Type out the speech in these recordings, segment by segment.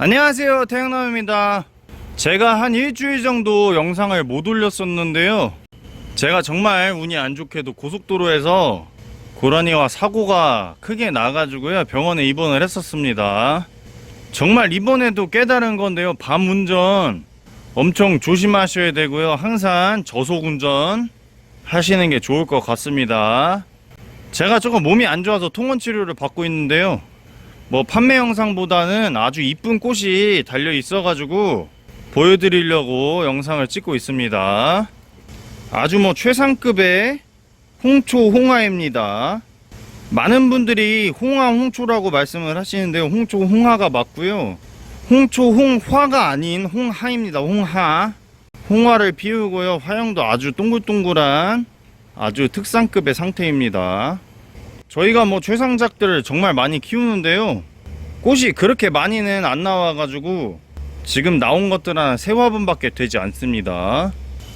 안녕하세요 태형남입니다. 제가 한 일주일 정도 영상을 못 올렸었는데요. 제가 정말 운이 안 좋게도 고속도로에서 고라니와 사고가 크게 나가지고요 병원에 입원을 했었습니다. 정말 이번에도 깨달은 건데요 밤 운전. 엄청 조심하셔야 되고요 항상 저속 운전 하시는 게 좋을 것 같습니다. 제가 조금 몸이 안 좋아서 통원 치료를 받고 있는데요 뭐 판매 영상보다는 아주 이쁜 꽃이 달려 있어 가지고 보여드리려고 영상을 찍고 있습니다. 아주 뭐 최상급의 홍초 홍화입니다. 많은 분들이 홍화 홍초라고 말씀을 하시는데요. 홍초 홍화가 맞고요. 홍초 홍화가 아닌 홍하입니다. 홍하. 홍화를 피우고요. 화형도 아주 동글동글한 아주 특상급의 상태입니다. 저희가 뭐 최상작들을 정말 많이 키우는데요. 꽃이 그렇게 많이는 안 나와 가지고 지금 나온 것들은 세 화분 밖에 되지 않습니다.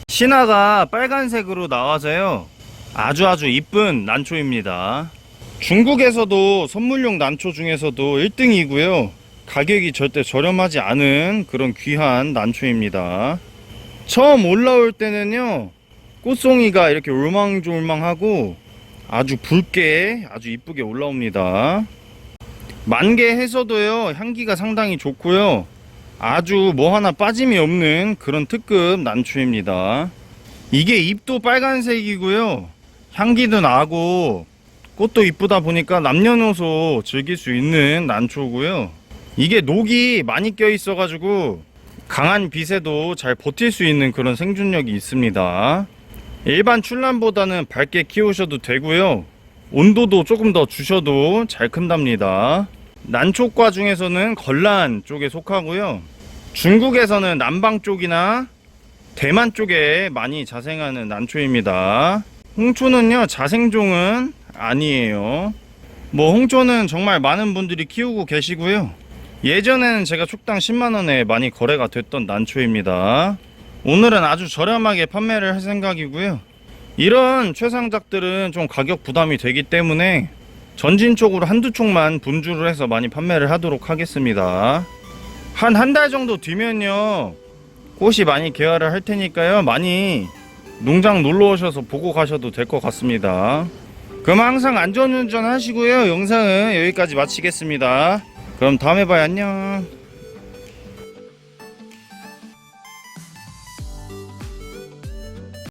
신화가 빨간색으로 나와서요. 아주 아주 이쁜 난초입니다. 중국에서도 선물용 난초 중에서도 1등이고요. 가격이 절대 저렴하지 않은 그런 귀한 난초입니다. 처음 올라올 때는요. 꽃송이가 이렇게 울망졸망하고 아주 붉게 아주 이쁘게 올라옵니다. 만개 해서도요 향기가 상당히 좋고요. 아주 뭐 하나 빠짐이 없는 그런 특급 난초입니다. 이게 잎도 빨간색이고요. 향기도 나고 꽃도 이쁘다 보니까 남녀노소 즐길 수 있는 난초고요. 이게 녹이 많이 껴 있어 가지고 강한 빛에도 잘 버틸 수 있는 그런 생존력이 있습니다. 일반 출란보다는 밝게 키우셔도 되고요. 온도도 조금 더 주셔도 잘 큰답니다. 난초과 중에서는 걸란 쪽에 속하고요. 중국에서는 남방 쪽이나 대만 쪽에 많이 자생하는 난초입니다. 홍초는요, 자생종은 아니에요. 뭐, 홍초는 정말 많은 분들이 키우고 계시고요. 예전에는 제가 축당 10만원에 많이 거래가 됐던 난초입니다. 오늘은 아주 저렴하게 판매를 할 생각이고요. 이런 최상작들은 좀 가격 부담이 되기 때문에 전진 쪽으로 한두 촉만 분주를 해서 많이 판매를 하도록 하겠습니다. 한 한 달 정도 뒤면요. 꽃이 많이 개화를 할 테니까요. 많이 농장 놀러 오셔서 보고 가셔도 될 것 같습니다. 그럼 항상 안전운전 하시고요. 영상은 여기까지 마치겠습니다. 그럼 다음에 봐요. 안녕.